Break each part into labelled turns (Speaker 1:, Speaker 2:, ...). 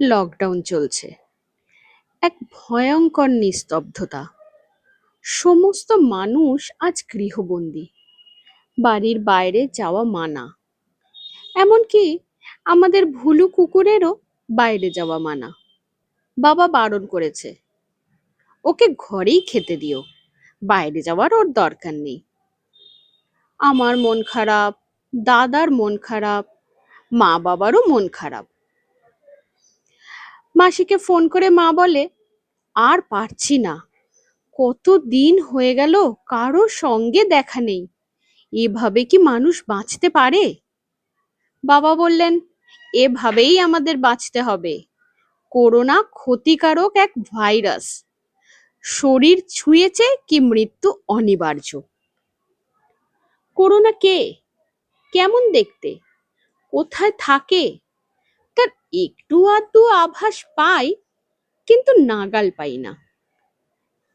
Speaker 1: Lockdown চলছে। এক ভয়ঙ্কর নিস্তব্ধতা। সমস্ত মানুষ আজ গৃহবন্দী। বাড়ির বাইরে যাওয়া মানা। এমনকি আমাদের ভুলু কুকুরেরও বাইরে যাওয়া মানা। বাবা বারণ করেছে, ওকে ঘরেই খেতে দিও, বাইরে যাওয়ার ওর দরকার নেই। আমার মন খারাপ, দাদার মন খারাপ মা বাবারও মন খারাপ। মাসিকে ফোন করে মা বলে, আর পারছি না। কত দিন হয়ে গেল কারও সঙ্গে দেখা নেই। এভাবে কি মানুষ বাঁচতে পারে? বাবা বললেন, এভাবেই আমাদের বাঁচতে হবে। করোনা ক্ষতিকারক এক ভাইরাস। শরীর ছুঁয়েছে কি মৃত্যু অনিবার্য? করোনা কে? কেমন দেখতে? কোথায় থাকে? একটু আধটু আভাস পাই, কিন্তু নাগাল পাই না।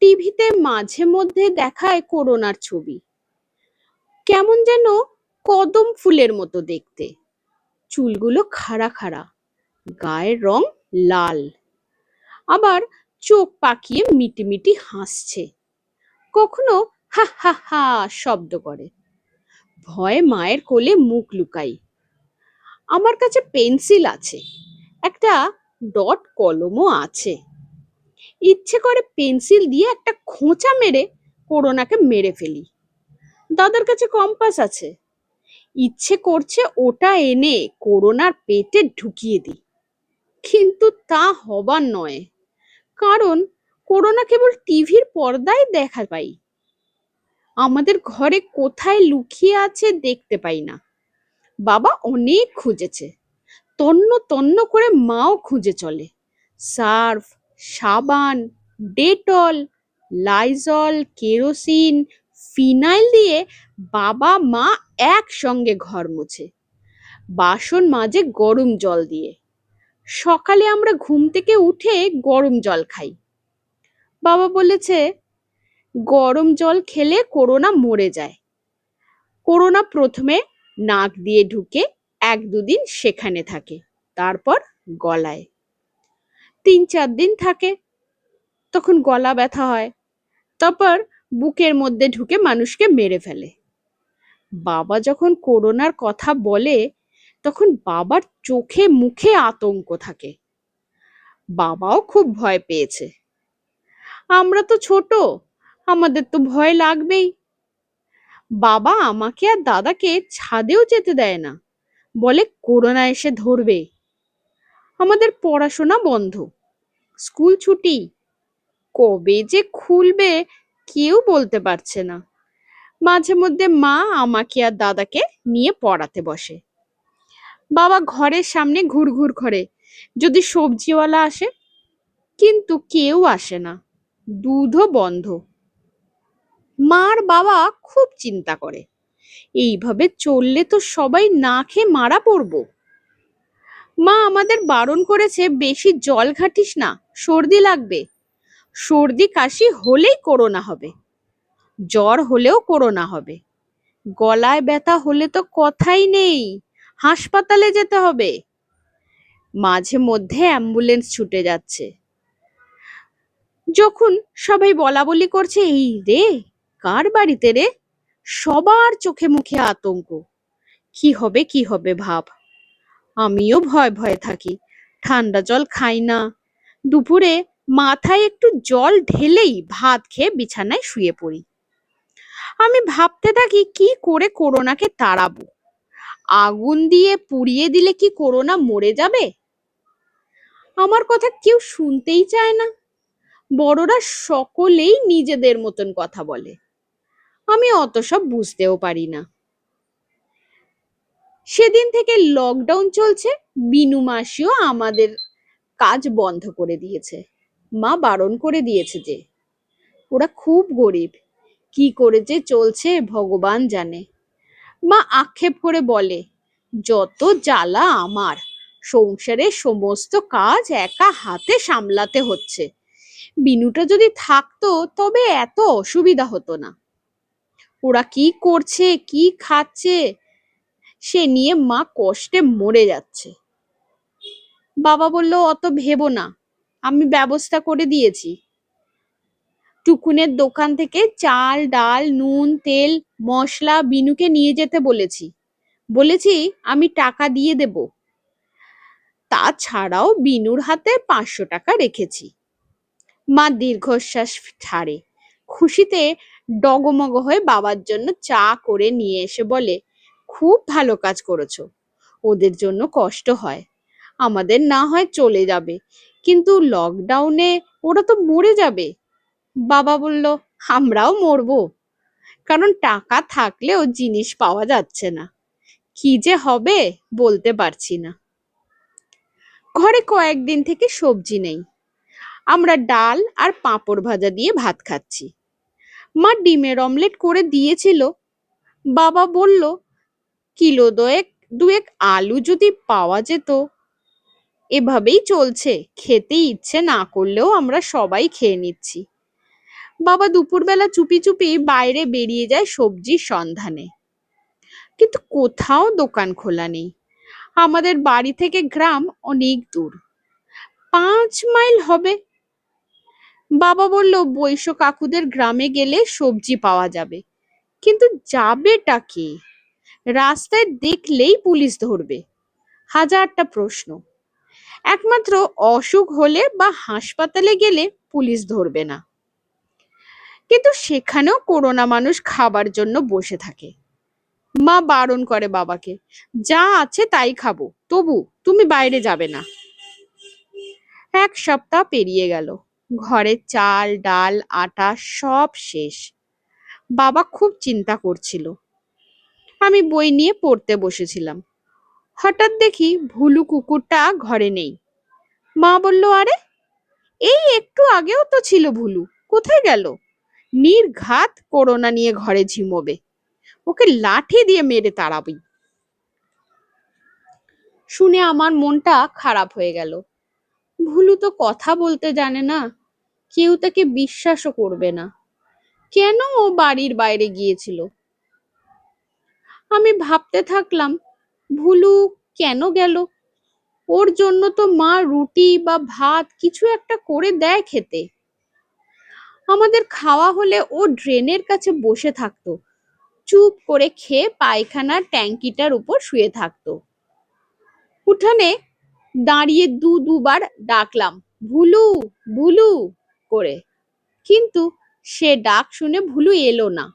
Speaker 1: টিভিতে মাঝে মধ্যে দেখায় করোনার ছবি। কেমন যেন কদম ফুলের মতো দেখতে। চুলগুলো খাড়া খাড়া, গায়ের রং লাল। আবার চোখ পাকিয়ে মিটিমিটি হাসছে। কখনো হা হা হা শব্দ করে। ভয়ে মায়ের কোলে মুখ লুকাই। আমার কাছে পেন্সিল আছে। একটা ডট কলমও আছে। ইচ্ছে করে পেন্সিল দিয়ে একটা খোঁচা মেরে করোনাকে মেরে ফেলি। দাদার কাছে কম্পাস আছে। ইচ্ছে করছে ওটা এনে করোনার পেটে ঢুকিয়ে দিই। কিন্তু তা হবার নয়। কারণ করোনা কেবল টিভির পর্দায় দেখা পাই। আমাদের ঘরে কোথায় লুকিয়ে আছে দেখতে পাই না। বাবা অনেক খুঁজেছে। তন্ন তন্ন করে মাও খুঁজে চলে। সার্ফ, সাবান, ডেটল, লাইজল, কেরোসিন, ফিনাইল দিয়ে বাবা, মা একসঙ্গে ঘর মুছে। বাসন মাজে গরম জল দিয়ে। সকালে আমরা ঘুম থেকে উঠে গরম জল খাই। বাবা বলেছে, গরম জল খেলে করোনা মরে যায়। করোনা প্রথমে নাক দিয়ে ঢুকে এক দুদিন সেখানে থাকে, তারপর গলায়। তিন চার দিন থাকে, তখন গলা ব্যথা হয়, তারপর বুকের মধ্যে ঢুকে মানুষকে মেরে ফেলে। বাবা যখন করোনার কথা বলে, তখন বাবার চোখে মুখে আতঙ্ক থাকে। বাবাও খুব ভয় পেয়েছে। আমরা তো ছোট, আমাদের তো ভয় লাগবেই। বাবা আমাকে আর দাদাকে ছাদেও যেতে দেয় না। বলে করোনা এসে ধরবে। আমাদের পড়াশোনা বন্ধ। স্কুল ছুটি। কবে যে খুলবে কেউ বলতে পারছে না। মাঝে মধ্যে মা আমাকে আর দাদাকে নিয়ে পড়াতে বসে। বাবা ঘরের সামনে ঘুরঘুর করে। যদি সবজিওয়ালা আসে, কিন্তু কেউ আসে না। দুধও বন্ধ। মার বাবা খুব চিন্তা করে। এইভাবে চললে তো সবাই না খেয়ে মারা পড়ব। মা আমাদের বারণ করেছে, বেশি জল ঘাটিস না, সর্দি লাগবে। সর্দি কাশি হলেই করোনা হবে। জ্বর হলেও করোনা হবে। গলায় ব্যথা হলে তো কথাই নেই, হাসপাতালে যেতে হবে। মাঝে মধ্যে অ্যাম্বুলেন্স ছুটে যাচ্ছে। যখন সবাই বলা বলি করছে, এই রে, কার বাড়িতে রে? সবার চোখে মুখে আতঙ্ক। কি হবে কি হবে ভাব? আমিও ভয় ভয়ে থাকি, ঠান্ডা জল খাই না। দুপুরে মাথায় একটু জল ঢেলেই ভাত খেয়ে বিছানায় শুয়ে পড়ি। আমি ভাবতে থাকি, কি করে করোনাকে তাড়াবো? আগুন দিয়ে পুড়িয়ে দিলে কি করোনা মরে যাবে? আমার কথা কেউ শুনতেই চায় না। বড়রা সকলেই নিজেদের মতন কথা বলে। আমি অত সব বুঝতেও পারি না। সেদিন থেকে লকডাউন চলছে, বিনু মাসিও আমাদের কাজ বন্ধ করে দিয়েছে। মা বারণ করে দিয়েছে যে, ওরা খুব গরিব, কি করে যে চলছে ভগবান জানে। মা আক্ষেপ করে বলে, যত জ্বালা আমার সংসারের সমস্ত কাজ একা হাতে সামলাতে হচ্ছে। বিনুটা যদি থাকতো তবে এত অসুবিধা হতো না। ওরা কি করছে, কি খাচ্ছে? সে নিয়ে মা কষ্টে মরে যাচ্ছে। বাবা বলল, অত ভেবো না, আমি ব্যবস্থা করে দিয়েছি। টুকুনের দোকান থেকে চাল, ডাল, নুন, তেল, মশলা বিনুকে নিয়ে যেতে বলেছি। বলেছি, আমি টাকা দিয়ে দেব। তাছাড়াও বিনুর হাতে পাঁচশো টাকা রেখেছি। মা দীর্ঘশ্বাস ছাড়ে খুশিতে ডগমগ হয়ে বাবার জন্য চা করে নিয়ে এসে বলে, খুব ভালো কাজ করেছ। ওদের জন্য কষ্ট হয়। আমাদের না হয় চলে যাবে। কিন্তু লকডাউনে ওরা তো মরে যাবে বাবা বলল, আমরাও মরবো। কারণ টাকা থাকলেও জিনিস পাওয়া যাচ্ছে না। কি যে হবে বলতে পারছি না। ঘরে কয়েকদিন থেকে সবজি নেই। আমরা ডাল আর পাঁপড় ভাজা দিয়ে ভাত খাচ্ছি। মা ডিমের অমলেট করে দিয়েছিল। বাবা বলল, কিলো দয়েক, দুয়েক আলু যদি পাওয়া যেত। এভাবেই চলছে, খেতে ইচ্ছে না করলেও আমরা সবাই খেয়ে নিচ্ছি। বাবা দুপুরবেলা চুপি চুপি বাইরে বেরিয়ে যায় সবজির সন্ধানে। কিন্তু কোথাও দোকান খোলা নেই। আমাদের বাড়ি থেকে গ্রাম অনেক দূর। পাঁচ মাইল হবে বাবা বলল, বৈশ্য কাকুদের গ্রামে গেলে সবজি পাওয়া যাবে। কিন্তু যাবেটা কে? রাস্তায় দেখলেই পুলিশ ধরবে। হাজারটা প্রশ্ন। একমাত্র অসুখ হলে বা হাসপাতালে গেলে পুলিশ ধরবে না। কিন্তু সেখানেও করোনা মানুষ খাবার জন্য বসে থাকে। মা বারণ করে বাবাকে, যা আছে তাই খাব। তবু তুমি বাইরে যাবে না। এক সপ্তাহ পেরিয়ে গেল। ঘরে চাল, ডাল, আটা সব শেষ। বাবা খুব চিন্তা করছিল। আমি বই নিয়ে পড়তে বসেছিলাম। হঠাৎ দেখি ভুলু কুকুরটা ঘরে নেই। মা বলল, আরে, এই একটু আগেও তো ছিল ভুলু। কোথায় গেল? নির্ঘাত করোনা নিয়ে ঘরে ঝিমোবে। ওকে লাঠি দিয়ে মেরে তাড়াবি। শুনে আমার মনটা খারাপ হয়ে গেল। ভুলু তো কথা বলতে জানে না। কেউ তাকে বিশ্বাসও করবে না। কেন ও বাড়ির বাইরে গিয়েছিল? আমি ভাবতে থাকলাম, ভুলু কেন গেল? ওর জন্য তো মা রুটি বা ভাত কিছু একটা করে দেয় খেতে। আমাদের খাওয়া হলে ও ড্রেনের কাছে বসে থাকতো, চুপ করে খেয়ে পায়খানার ট্যাঙ্কিটার উপর শুয়ে থাকতো। উঠানে দাঁড়িয়ে দু দুবার ডাকলাম, ভুলু ভুলু! করে। কিন্তু সে ডাক শুনে ভুলু এলো না।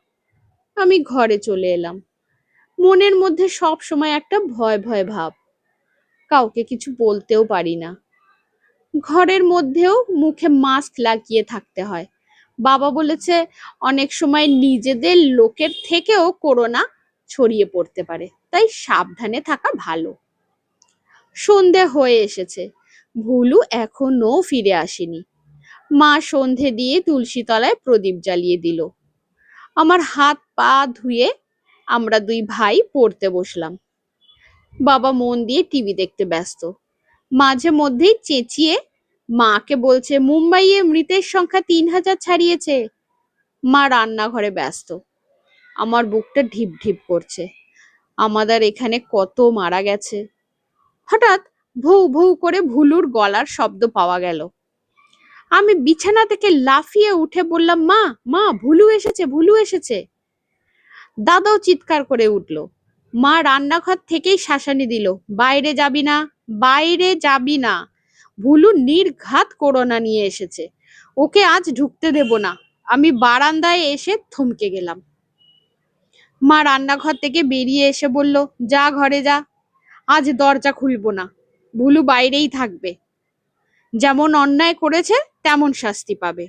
Speaker 1: আমি ঘরে চলে এলাম। মনের মধ্যে সব সময় একটা ভয় ভয় ভাব। কাউকে কিছু বলতেও পারি না। ঘরের মধ্যেও মুখে মাস্ক লাগিয়ে থাকতে হয়। বাবা বলেছে, অনেক সময় নিজেদের লোকের থেকেও করোনা ছড়িয়ে পড়তে পারে। তাই সাবধানে থাকা ভালো। সন্ধে হয়ে এসেছে। ভুলু এখনও ফিরে আসেনি। মা সন্ধে দিয়ে তুলসী তলায় প্রদীপ জ্বালিয়ে দিল। আমার হাত পা ধুয়ে আমরা দুই ভাই পড়তে বসলাম। বাবা মন দিয়ে টিভি দেখতে ব্যস্ত। মাঝে মধ্যেই চেঁচিয়ে মাকে বলছে মুম্বাইয়ে মৃতের সংখ্যা তিন হাজার ছাড়িয়েছে। মা রান্নাঘরে ব্যস্ত। আমার বুকটা ঢিপ ঢিপ করছে। আমাদের এখানে কত মারা গেছে। হঠাৎ ভৌ ভৌ করে ভুলুর গলার শব্দ পাওয়া গেল। আমি বিছানা থেকে লাফিয়ে উঠে বললাম, মা মা, ভুলু এসেছে ভুলু এসেছে। দাদাও চিৎকার করে উঠল। মা রান্নাঘর থেকেই শাসানি দিল, বাইরে যাবি না, বাইরে যাবি না। ভুলু নির্ঘাত করোনা নিয়ে এসেছে। ওকে আজ ঢুকতে দেব না। আমি বারান্দায় এসে থমকে গেলাম। মা রান্নাঘর থেকে বেরিয়ে এসে বলল, যা ঘরে যা, আজ দরজা খুলবো না। ভুলু বাইরেই থাকবে। যেমন অন্যায় করেছে, তেমন শাস্তি পাবে।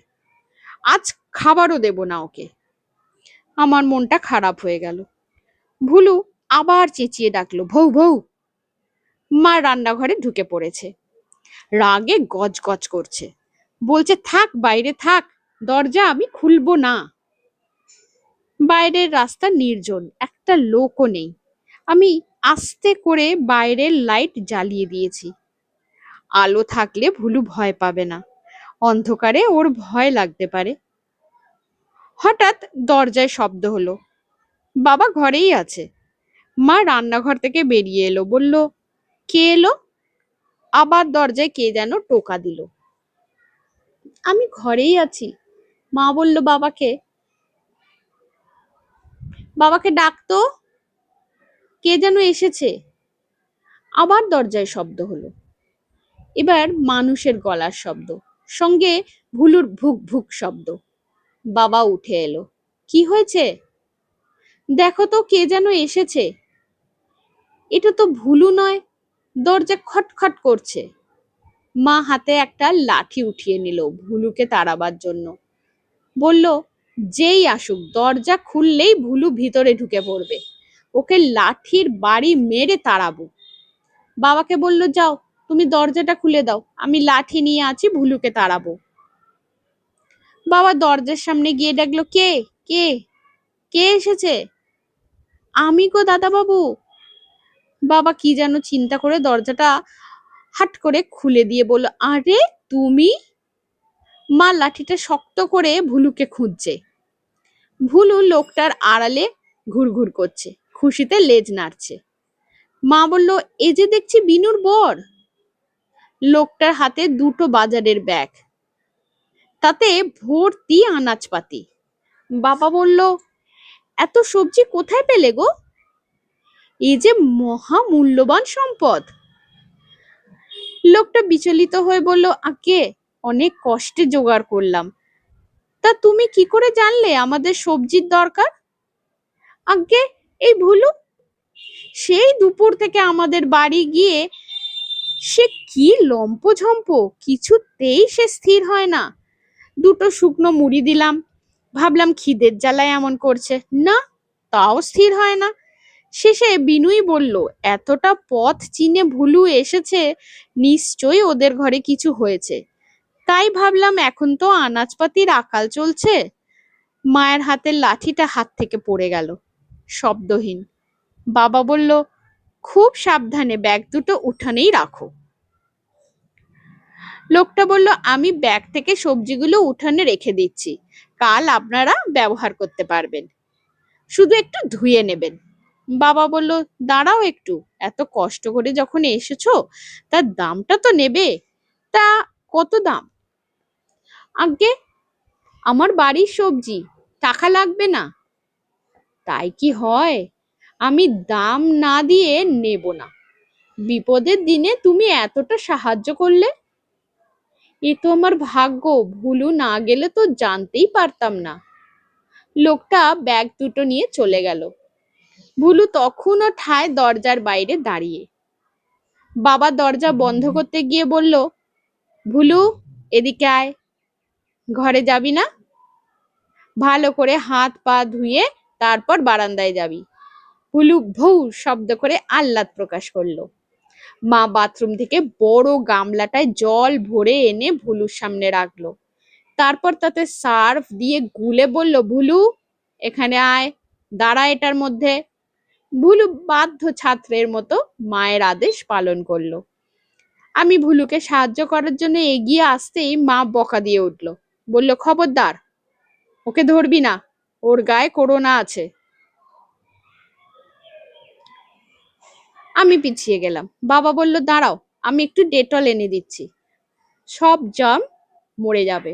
Speaker 1: আজ খাবারও দেব না ওকে। আমার মনটা খারাপ হয়ে গেল। ভুলু আবার চেঁচিয়ে ডাকলো ভৌ ভৌ মা রান্নাঘরে ঢুকে পড়েছে। রাগে গজ গজ করছে। বলছে, থাক, বাইরে থাক, দরজা আমি খুলবো না। বাইরের রাস্তা নির্জন, একটা লোকও নেই। আমি আস্তে করে বাইরের লাইট জ্বালিয়ে দিয়েছি। আলো থাকলে ভুলু ভয় পাবে না। অন্ধকারে ওর ভয় লাগতে পারে। হঠাৎ দরজায় শব্দ হলো। বাবা ঘরেই আছে। মা রান্নাঘর থেকে বেরিয়ে এলো। বলল, কে এলো? আবার দরজায় কে যেন টোকা দিল। আমি ঘরেই আছি। মা বলল, বাবাকে। বাবাকে ডাকতো? কে যেন এসেছে? আবার দরজায় শব্দ হলো। এবার মানুষের গলার শব্দ, সঙ্গে ভুলুর ভুক ভুক শব্দ। বাবা উঠে এলো, কি হয়েছে? দেখো তো কে যেন এসেছে। এটা তো ভুলু নয়, দরজা খটখট করছে। মা হাতে একটা লাঠি উঠিয়ে নিল ভুলুকে তাড়াবার জন্য। বলল, যেই আসুক, দরজা খুললেই ভুলু ভিতরে ঢুকে পড়বে। ওকে লাঠির বাড়ি মেরে তাড়াবো। বাবাকে বলল, যাও তুমি দরজাটা খুলে দাও। আমি লাঠি নিয়ে আছি, ভুলুকে তাড়াবো। বাবা দরজার সামনে গিয়ে ডাকলো কে? কে? কে এসেছে? আমি গো দাদা বাবু বাবা কি যেন চিন্তা করে দরজাটা হাট করে খুলে দিয়ে বলল, আরে, তুমি? মা লাঠিটা শক্ত করে ভুলুকে খুঁজছে। ভুলু লোকটার আড়ালে ঘুরঘুর করছে, খুশিতে লেজ নাড়ছে। মা বলল, এ যে দেখছি বিনুর বর। লোকটার হাতে দুটো বাজারের ব্যাগ। তাতে ভর্তি আনাজপাতি। বাবা বলল, এত সবজি কোথায় পেলে গো? এই যে মহা মূল্যবান সম্পদ। লোকটা বিচলিত হয়ে বলল আগে অনেক কষ্টে জোগাড় করলাম। তা তুমি কি করে জানলে আমাদের সবজির দরকার? আগে এই ভুলু, সেই দুপুর থেকে আমাদের বাড়ি গিয়ে সে কি লম্পঝম্প? কিছুতেই সে স্থির হয় না। দুটো শুকনো মুড়ি দিলাম। ভাবলাম খিদের জ্বালায় এমন করছে। না, তাও স্থির হয় না। শেষে বিনুই বলল, এতটা পথ চিনে ভুলু এসেছে, নিশ্চয়ই ওদের ঘরে কিছু হয়েছে। তাই ভাবলাম এখন তো আনাজপাতির আকাল চলছে। মায়ের হাতের লাঠিটা হাত থেকে পড়ে গেল। শব্দহীন। বাবা বলল খুব সাবধানে ব্যাগ দুটো উঠানেই রাখো। লোকটা বলল, আমি ব্যাগ থেকে সবজিগুলো উঠানে রেখে দিচ্ছি। কাল আপনারা ব্যবহার করতে পারবেন। শুধু একটু ধুয়ে নেবেন। বাবা বলল, দাঁড়াও একটু। এত কষ্ট করে যখন এসেছ, তার দামটা তো নেবে। তা কত দাম? আগে আমার বাড়ির সবজি। টাকা লাগবে না। তাই কি হয়? আমি দাম না দিয়ে নেব না। বিপদের দিনে তুমি এতটা সাহায্য করলে? এ তো আমার ভাগ্য, ভুলু না গেলে তো জানতেই পারতাম না। লোকটা ব্যাগ দুটো নিয়ে চলে গেল। ভুলু তখনও ঠায় দরজার বাইরে দাঁড়িয়ে। বাবা দরজা বন্ধ করতে গিয়ে বলল, ভুলু, এদিকে আয়। ঘরে যাবি না? ভালো করে হাত পা ধুয়ে তারপর বারান্দায় যাবি। ভুলু ভৌ শব্দ করে আহ্লাদ প্রকাশ করল। মা বাথরুম থেকে বড় গামলাটায় জল ভরে এনে ভুলুর সামনে রাখল। তারপর তাতে সার্ফ দিয়ে গুলে বলল, ভুলু, এখানে আয়, দাঁড়া এটার মধ্যে। ভুলু বাধ্য ছাত্রের মতো মায়ের আদেশ পালন করল। আমি ভুলুকে সাহায্য করার জন্য এগিয়ে আসতেই মা বকা দিয়ে উঠল। বলল, খবরদার, ওকে ধরবি না, ওর গায়ে করোনা আছে। আমি পিছিয়ে গেলাম। বাবা বলল, দাঁড়াও, আমি একটু ডেটল এনে দিচ্ছি। সব জাম মরে যাবে।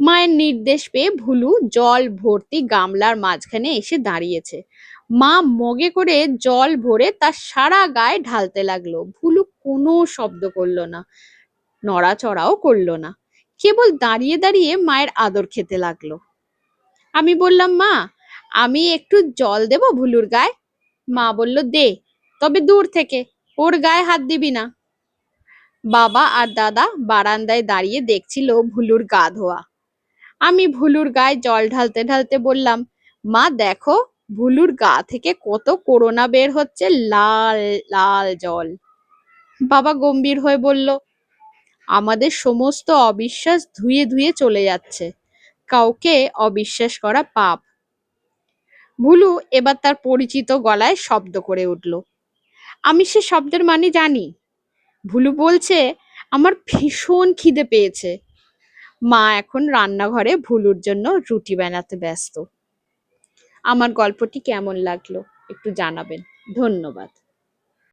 Speaker 1: মায়ের নির্দেশ পেয়ে ভুলু জল ভর্তি গামলার মাঝখানে এসে দাঁড়িয়েছে। মা মগে করে জল ভরে তার সারা গায়ে ঢালতে লাগল। ভুলু কোনো শব্দ করল না, নড়াচড়াও করল না। কেবল দাঁড়িয়ে দাঁড়িয়ে মায়ের আদর খেতে লাগল। আমি বললাম, মা, আমি একটু জল দেব ভুলুর গায়ে? মা বলল, দে। তবে দূর থেকে, ওর গায়ে হাত দিবি না। বাবা আর দাদা বারান্দায় দাঁড়িয়ে দেখছিল ভুলুর গা ধোয়া। আমি ভুলুর গায়ে জল ঢালতে ঢালতে বললাম, মা, দেখো, ভুলুর গা থেকে কত করোনা বের হচ্ছে, লাল লাল জল। বাবা গম্ভীর হয়ে বলল, আমাদের সমস্ত অবিশ্বাস ধুয়ে ধুয়ে চলে যাচ্ছে। কাউকে অবিশ্বাস করা পাপ। ভুলু এবার তার পরিচিত গলায় শব্দ করে উঠল আমি সে শব্দের মানে জানি। ভুলু বলছে, আমার ভীষণ খিদে পেয়েছে। মা এখন রান্নাঘরে ভুলুর জন্য রুটি বানাতে ব্যস্ত। আমার গল্পটি কেমন লাগল একটু জানাবেন। ধন্যবাদ।